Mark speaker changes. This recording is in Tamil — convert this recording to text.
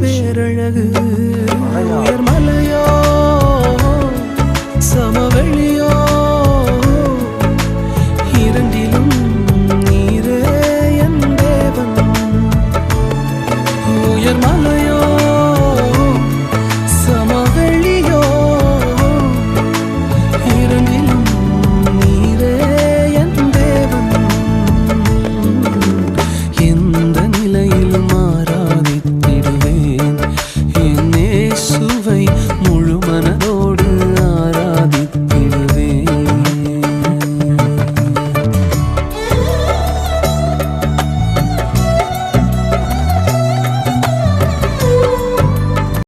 Speaker 1: பேரழகு. உயர் மலையோ சமவெளி